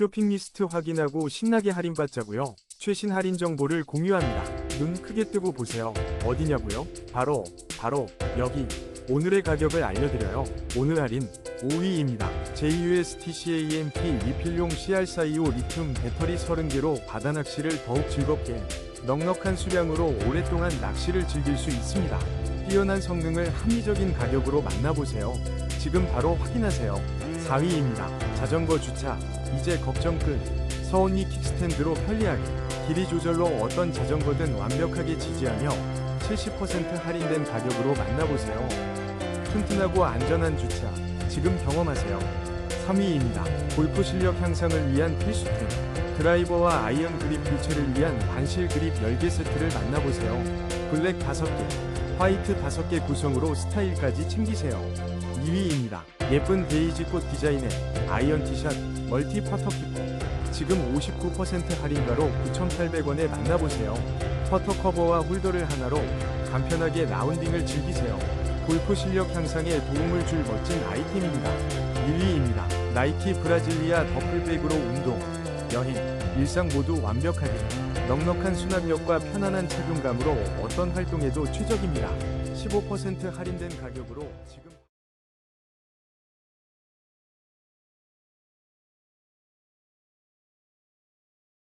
쇼핑 리스트 확인하고 신나게 할인받자고요. 최신 할인 정보를 공유합니다. 눈 크게 뜨고 보세요. 어디냐고요? 바로 바로 여기. 오늘의 가격을 알려드려요. 오늘 할인 5위입니다. JUSTCAMP 리필용 CR425 리튬 배터리 30개로 바다 낚시를 더욱 즐겁게 넉넉한 수량으로 오랫동안 낚시를 즐길 수 있습니다. 뛰어난 성능을 합리적인 가격으로 만나보세요. 지금 바로 확인하세요. 4위입니다. 자전거 주차. 이제 걱정 끝. 서온이 킥스탠드로 편리하게 길이 조절로 어떤 자전거든 완벽하게 지지하며 70% 할인된 가격으로 만나보세요. 튼튼하고 안전한 주차. 지금 경험하세요. 3위입니다. 골프 실력 향상을 위한 필수템. 드라이버와 아이언 그립 교체를 위한 반실 그립 10개 세트를 만나보세요. 블랙 5개, 화이트 5개 구성으로 스타일까지 챙기세요. 2위입니다. 예쁜 베이지 꽃 디자인의 아이언 티샷 멀티 퍼터 키퍼. 지금 59% 할인가로 9,800원에 만나보세요. 퍼터 커버와 홀더를 하나로 간편하게 라운딩을 즐기세요. 골프 실력 향상에 도움을 줄 멋진 아이템입니다. 1위입니다. 나이키 브라질리아 더플백으로 운동, 여행, 일상 모두 완벽하게 넉넉한 수납력과 편안한 착용감으로 어떤 활동에도 최적입니다. 15% 할인된 가격으로 지금